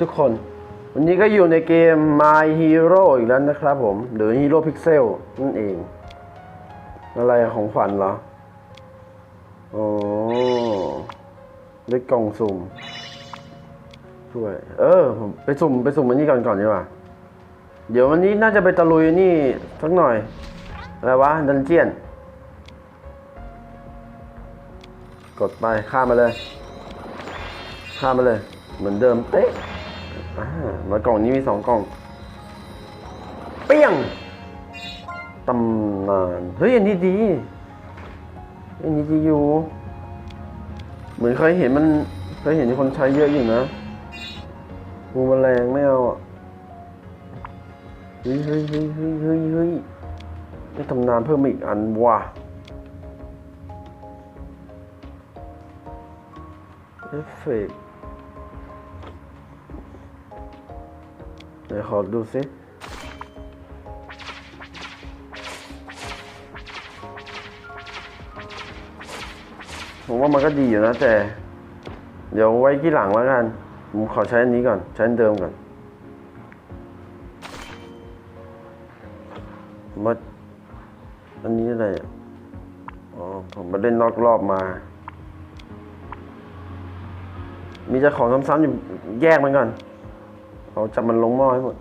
ทุกคน วันนี้ก็อยู่ในเกม My Hero อีกแล้วนะครับผม หรือ Hero Pixel นั่นเอง อะไรของขวัญเหรออ๋อได้กล่องสุ่มช่วย เออ ผมไปสุ่มไปสุ่มอันนี้ก่อนก่อนดีกว่า เดี๋ยววันนี้น่าจะไปตะลุยนี่สักหน่อย อะไรวะ ดันเจียน กดไปข้ามมาเลย ข้ามมาเลย เหมือนเดิมเป๊ะ อ่ามากล่องนี้มีสองกล่อง เปี้ยงตำนานเฮ้ยอันนี้ดีอันนี้ดีอยู่ เหมือนเคยเห็นมันเคยเห็นคนใช้เยอะอยู่นะงูแมลงไม่เอาอะเฮ้ยเฮ้ยเฮ้ยเฮ้ยเฮ้ยเฮ้ยได้ตำนานเพิ่มอีกอันว่ะเอฟเฟกต์ ดี๋ยวขอดูสิผมว่ามันก็ดีอยู่นะแต่ เดี๋ยวไว้ที่หลังแล้วกัน ผมขอใช้อันนี้ก่อน ใช้อันเดิมก่อนมาอันนี้อะไรอ๋อผมมาเล่นนอกรอบมา มีจ้าของซ้ำๆอยู่แยกมันก่อน เอาจับมันลงหม้อให้หมด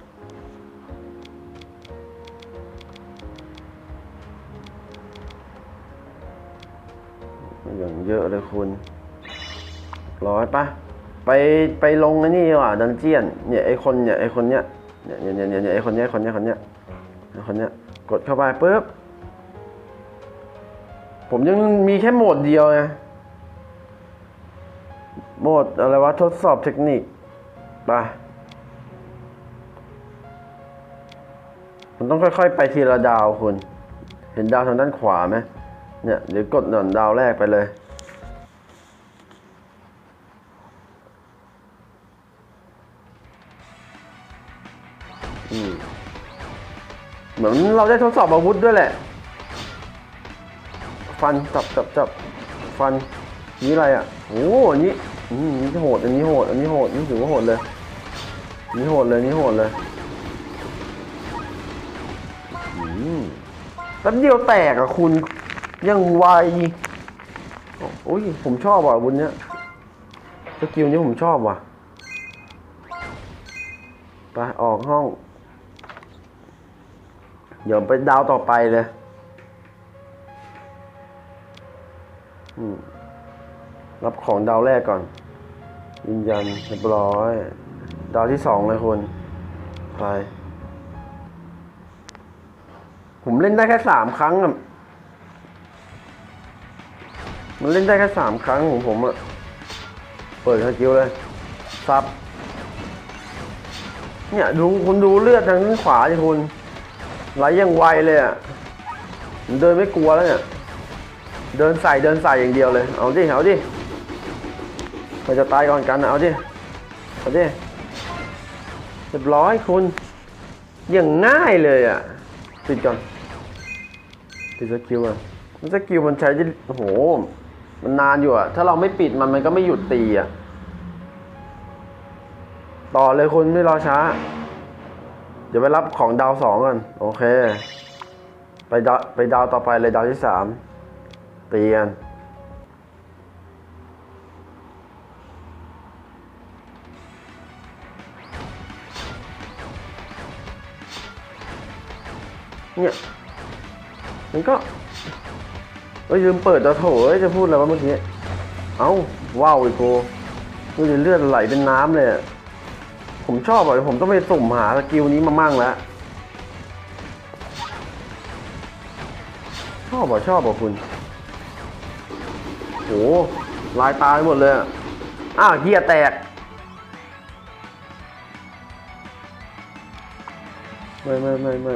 อย่างเยอะเลยคุณ ร้อยปะไปไปลงไอ้นี่ว่าดันเจียน เนี่ยไอคนเนี่ยไอคนเนี้ยเนี่ยเนี่ยเนี่ยเนี่ยไอคนเนี้ยคนเนี้ยคนเนี้ยไอคนเนี้ยกดเข้าไปปุ๊บ ผมยังมีแค่โหมดเดียวไงโหมดอะไรวะทดสอบเทคนิคไป มันต้องค่อยๆ ไปทีละดาวคุณ เห็นดาวทางด้านขวาไหมเนี่ยเดี๋ยวกดหน่อนดาวแรกไปเลย เหมือนเราได้ทดสอบอาวุธด้วยแหละ ฟันจับจับจับฟันนี่อะไรอะ โอ้อันนี้อันนี้โหด อันนี้โหด อันนี้โหด นี่ถือว่าโหดเลยนนี้โหดเลยนนี้โหดเลย แป๊บเดียวแตกอะคุณยังไวโอ้ยผมชอบว่ะอาวุธเนี้ยสกิลนี้ผมชอบว่ะไปออกห้อง เดี๋ยวไปดาวต่อไปเลยรับของดาวแรกก่อน ยืนยันเรียบร้อย ดาวที่สองเลยคุณ ไป ผมเล่นได้แค่สามครั้งอะมันเล่นได้แค่สามครั้งของผมอะเปิดสกิลเลยซับ เนี่ยดูคุณดูเลือดทางด้านขวาดิคุณไหลอย่างไวเลยอะเดินไม่กลัวแล้วเนี่ย เดินใส่เดินใส่อย่างเดียวเลย เอาดิ เอาดิใครจะตายก่อนกันนะเอาดิ เอาดิเรียบร้อยคุณ อย่างง่ายเลยอะปิดก่อน ปิดสกิลอะมันสกิลมันใช้ได้โอ้โห มันนานอยู่อะ ถ้าเราไม่ปิดมันมันก็ไม่หยุดตีอะ ต่อเลยคุณไม่รอช้า เดี๋ยวไปรับของดาวสองก่อน โอเค ไปดาวไปดาวต่อไปเลยดาวที่สามตีกันเนี่ย มันก็เอ้ยลืมเปิดตัวโถเอ้ยจะพูดอะไรวะเมื่อกี้ เอ้าว้าวไอ้โกดูดิเลือดไหลเป็นน้ำเลยผมชอบอะผมต้องไปสุ่มหาสกิลนี้มามั่งแล้วชอบอะชอบอะคุณโหลายตายหมดเลย อ้าวเฮียแตกไม่ไม่ไม่ไม่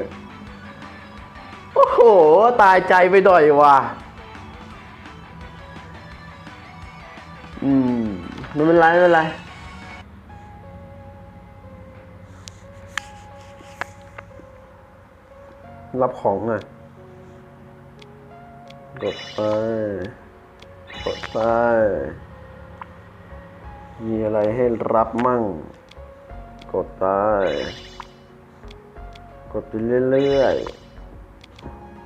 ตายใจไปหน่อยว่ะ อืมไม่เป็นไรไม่เป็นไรรับของหน่อยกดไป กดไป มีอะไรให้รับมั่ง กดไป กดไปเรื่อยๆ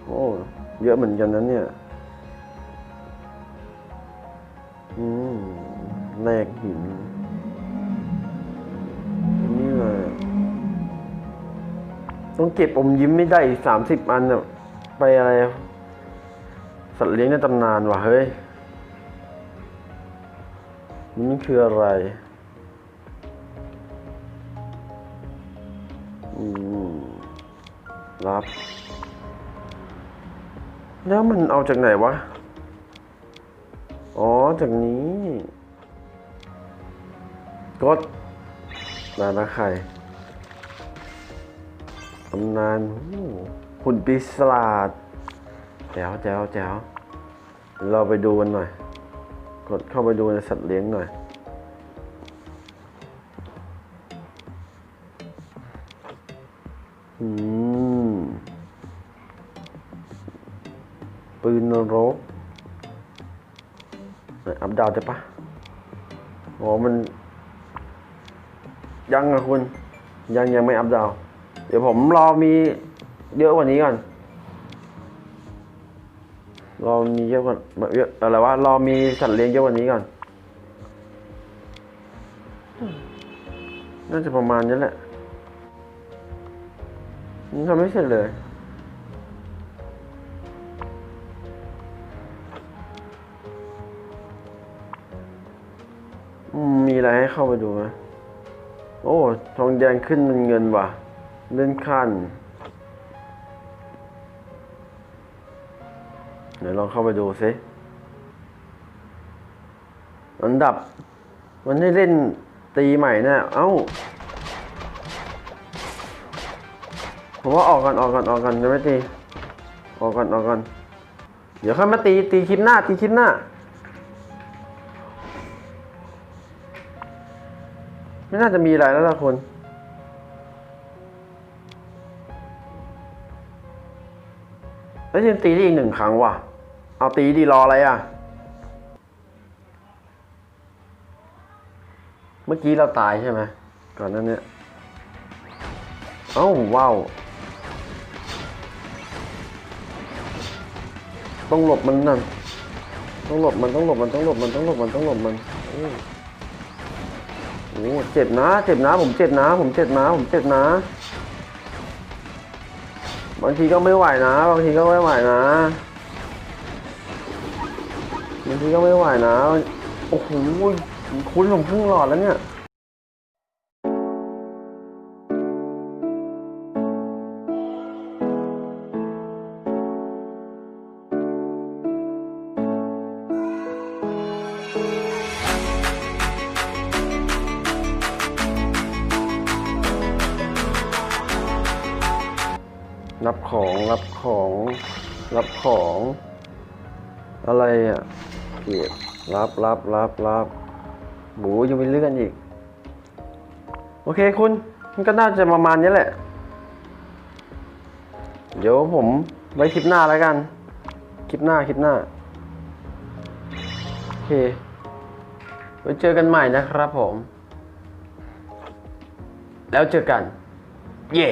โอ้เยอะเหมือนกันนะเนี่ย อืมแลกหิน นี่เลยต้องเก็บอมยิ้มไม่ได้อีกสามสิบอันน่ะไปอะไร สัตว์เลี้ยงในตำนานว่ะเฮ้ย นี่คืออะไรอืมรับ แล้วมันเอาจากไหนวะ อ๋อ จากนี้ กดนานาไข่ตำนานหุ่นปีศาจแจ๋วแจ๋วแจ๋วเราไปดูกันหน่อย กดเข้าไปดูในสัตว์เลี้ยงหน่อย อืม ปืนนรกไหนอัพดาวได้ปะอ๋อมันยังอะคุณ ยังยังไม่อัพดาว เดี๋ยวผมรอมีเยอะกว่านี้ก่อน รอมีเยอะกว่าเยอะอะไรวะรอมีสัตว์เลี้ยงเยอะกว่านี้ก่อน น่าจะประมาณนี้แหละยังทำไม่เสร็จเลย มีอะไรให้เข้าไปดูไหมโอ้ ทองแดงขึ้นเป็นเงินว่ะ เลื่อนขั้นเดี๋ยวลองเข้าไปดูซิอันดับ มันให้เล่นตีใหม่นี่เอ้า ผมว่าออกก่อนออกก่อนออกก่อนจะไม่ตี ออกก่อนออกก่อนเดี๋ยวค่อยมาตีตีคลิปหน้าตีคลิปหน้า ไม่น่าจะมีอะไรแล้วละคุณแล้วยังตีได้อีกหนึ่งครั้งว่ะ เอาตีดีรออะไรอะ เมื่อกี้เราตายใช่ไหม ก่อนนั้นเนี่ย เอ้าว้าวต้องหลบมันนั่นต้องหลบมันต้องหลบมันต้องหลบมันต้องหลบมันต้องหลบมัน โอ้หเจ็บนะเจ็บนะ ผมเจ็บนะ ผมเจ็บนะ ผมเจ็บนะ บางทีก็ไม่ไหวนะ บางทีก็ไม่ไหวนะบางทีก็ไม่ไหวนะ โอ้โหคุณผมครึ่งหลอดแล้วเนี่ย รับของ รับของ รับของ อะไรอะเกียรรับรับรับรับบูยังไม่เลื่อนอีก โอเคคุณ มันก็น่าจะประมาณนี้แหละ เดี๋ยวผมไว้คลิปหน้าแล้วกัน คลิปหน้า คลิปหน้า โอเค ไว้เจอกันใหม่นะครับผม แล้วเจอกัน เย่